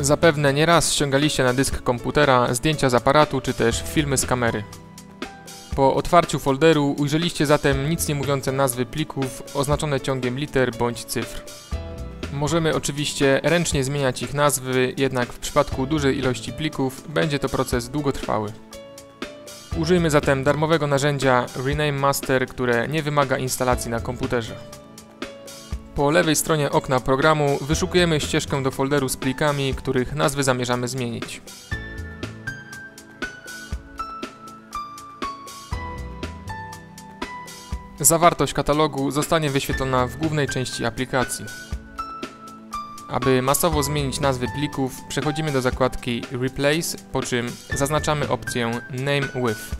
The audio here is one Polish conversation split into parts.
Zapewne nieraz ściągaliście na dysk komputera zdjęcia z aparatu czy też filmy z kamery. Po otwarciu folderu ujrzeliście zatem nic nie mówiące nazwy plików oznaczone ciągiem liter bądź cyfr. Możemy oczywiście ręcznie zmieniać ich nazwy, jednak w przypadku dużej ilości plików będzie to proces długotrwały. Użyjmy zatem darmowego narzędzia Rename Master, które nie wymaga instalacji na komputerze. Po lewej stronie okna programu wyszukujemy ścieżkę do folderu z plikami, których nazwy zamierzamy zmienić. Zawartość katalogu zostanie wyświetlona w głównej części aplikacji. Aby masowo zmienić nazwy plików, przechodzimy do zakładki Replace, po czym zaznaczamy opcję Name with.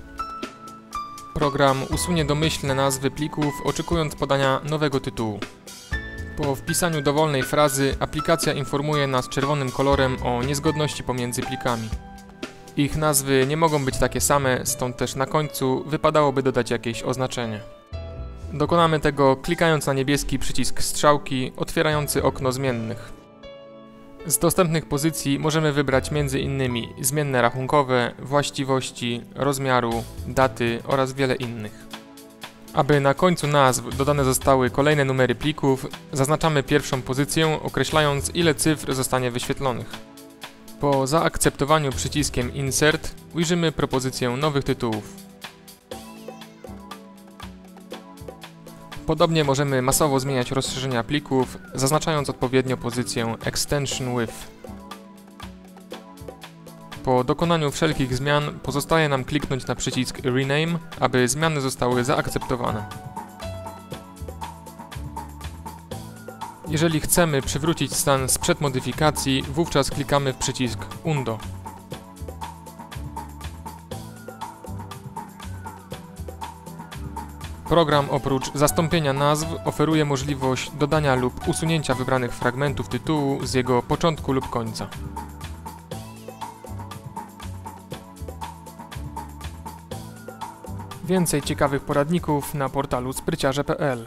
Program usunie domyślne nazwy plików, oczekując podania nowego tytułu. Po wpisaniu dowolnej frazy aplikacja informuje nas czerwonym kolorem o niezgodności pomiędzy plikami. Ich nazwy nie mogą być takie same, stąd też na końcu wypadałoby dodać jakieś oznaczenie. Dokonamy tego klikając na niebieski przycisk strzałki otwierający okno zmiennych. Z dostępnych pozycji możemy wybrać m.in. zmienne rachunkowe, właściwości, rozmiaru, daty oraz wiele innych. Aby na końcu nazw dodane zostały kolejne numery plików, zaznaczamy pierwszą pozycję, określając ile cyfr zostanie wyświetlonych. Po zaakceptowaniu przyciskiem Insert ujrzymy propozycję nowych tytułów. Podobnie możemy masowo zmieniać rozszerzenia plików, zaznaczając odpowiednio pozycję Extension With. Po dokonaniu wszelkich zmian pozostaje nam kliknąć na przycisk Rename, aby zmiany zostały zaakceptowane. Jeżeli chcemy przywrócić stan sprzed modyfikacji, wówczas klikamy w przycisk Undo. Program oprócz zastąpienia nazw oferuje możliwość dodania lub usunięcia wybranych fragmentów tytułu z jego początku lub końca. Więcej ciekawych poradników na portalu spryciarze.pl